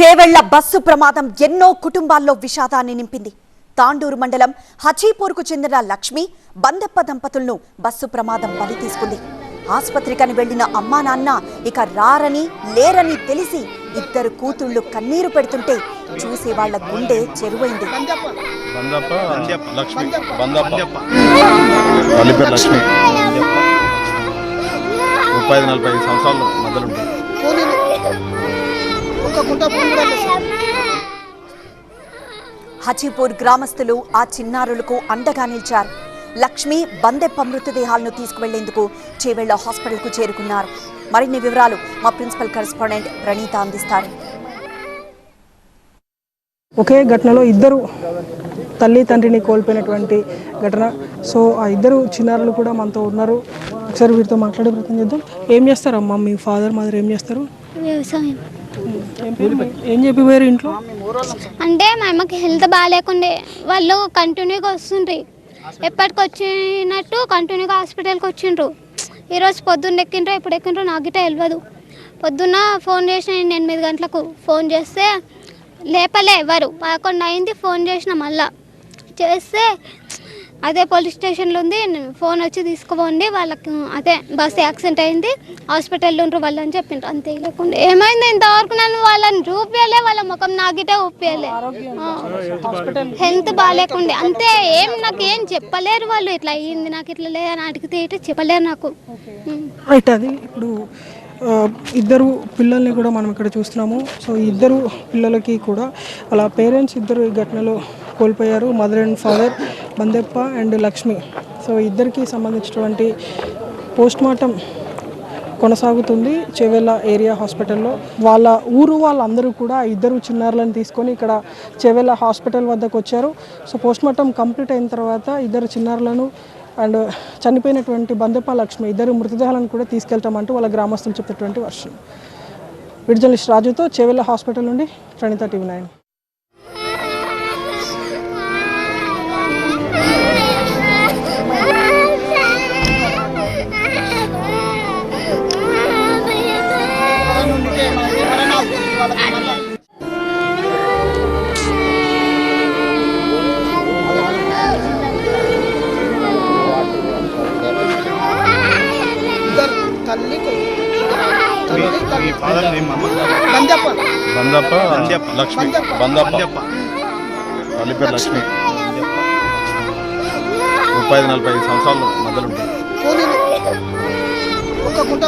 Chevella bus ప్రమాదం ఎన్నో కుటుంబాల్లో విషాదాన్ని నింపింది. తాండూరు మండలం హచీపూర్కు చెందిన లక్ష్మి బందెప్ప దంపతులను బస్సు ప్రమాదం బలి తీసుకుంది. ఆసుపత్రికని వెళ్ళిన అమ్మా నాన్న ఇక రారని లేరని తెలిసి ఇద్దరు కూతుళ్ళు కన్నీరు పెడుతుంటే చూసే వాళ్ళ గుండె చెరువైంది. బందప్ప లక్ష్మి. బందప్ప. తల్లి పేరు లక్ష్మి. ముప్పై నలభై ఐదు సంవత్సరాలు మధ్యలో హచీపూర్ గ్రామస్తులు ఆ చిన్నారులకు అండగా నిలిచారు. లక్ష్మి బందెప్ప మృతదేహాలను తీసుకువెళ్ళేందుకు చేవెళ్ళ హాస్పిటల్కు చేరుకున్నారు. మరిన్ని వివరాలు మా ప్రిన్సిపల్ కరెస్పాండెంట్ ప్రణీత అందిస్తారు. ఒకే ఘటనలో ఇద్దరు తల్లి తండ్రిని కోల్పోయినటువంటి ఘటన. సో ఆ ఇద్దరు చిన్నారులు కూడా మనతో ఉన్నారు. ఒకసారి వీరితో మాట్లాడే ప్రయత్నం చేద్దాం. ఏం చేస్తారమ్మా మీ ఫాదర్ మదర్ ఏం చేస్తారు? వ్యవసాయం. ఏం ఇంట్లో? అంటే మా అమ్మకి హెల్త్ బాగాలేకుండే వాళ్ళు కంటిన్యూగా వస్తుండ్రి. ఎప్పటికి వచ్చినట్టు కంటిన్యూగా హాస్పిటల్కి వచ్చిండ్రు. ఈరోజు పొద్దున్న ఎక్కిండ్రు ఎప్పుడు ఎక్కిండ్రు నాకు గిట్ట తెలియదు పొద్దున్న ఫోన్ చేసిన నేను ఎనిమిది గంటలకు ఫోన్ చేస్తే లేపలే ఎవరు. పదకొండు అయింది ఫోన్ చేసిన మళ్ళా. చేస్తే అదే పోలీస్ స్టేషన్లో ఉంది. ఫోన్ వచ్చి తీసుకుపోండి. వాళ్ళకి అదే బస్ యాక్సిడెంట్ అయింది. హాస్పిటల్లో ఉండరు వాళ్ళు అని చెప్పిండ్రు అంతే లేకుండా ఏమైంది? ఇంతవరకు నన్ను వాళ్ళని చూపించలే వాళ్ళ ముఖం నాకిటే ఊపియలే. హెల్త్ బాగాలేకుండే. అంతే ఏం నాకు ఏం చెప్పలేరు వాళ్ళు. ఇట్లా అయ్యింది నాకు ఇట్లా లేదని అడిగితే ఇటు చెప్పలేరు నాకు. ఉం. రైట్ అది. ఇప్పుడు ఇద్దరు పిల్లల్ని కూడా మనం ఇక్కడ చూస్తున్నాము. సో ఇద్దరు పిల్లలకి కూడా వాళ్ళ పేరెంట్స్ ఇద్దరు ఈ ఘటనలో కోల్పోయారు. Mother and father. Bandeppa and Lakshmi. So ఇద్దరికి సంబంధించినటువంటి పోస్ట్ మార్టం కొనసాగుతుంది చెవెళ్ళ ఏరియా హాస్పిటల్లో. వాళ్ళ ఊరు వాళ్ళందరూ కూడా ఇద్దరు చిన్నారులను తీసుకొని ఇక్కడ చెవెళ్ళ హాస్పిటల్ వద్దకు వచ్చారు. సో పోస్ట్ మార్టం కంప్లీట్ అయిన తర్వాత ఇద్దరు చిన్నారులను అండ్ చనిపోయినటువంటి బందెప్ప లక్ష్మి ఇద్దరు మృతదేహాలను కూడా తీసుకెళ్తామంటూ వాళ్ళ గ్రామస్తులు చెప్పినటువంటి వర్షం. విడ్ రాజుతో చెవెళ్ళ హాస్పిటల్ నుండి ప్రణిత టీవీ నైన్. తల్లి. బందెప్ప. బందప్ప లక్ష్మి. బందప్ప తల్లి పేరు లక్ష్మి. ముప్పై ఐదు నలభై ఐదు సంవత్సరాలు కూలీలు. ఒక గుంట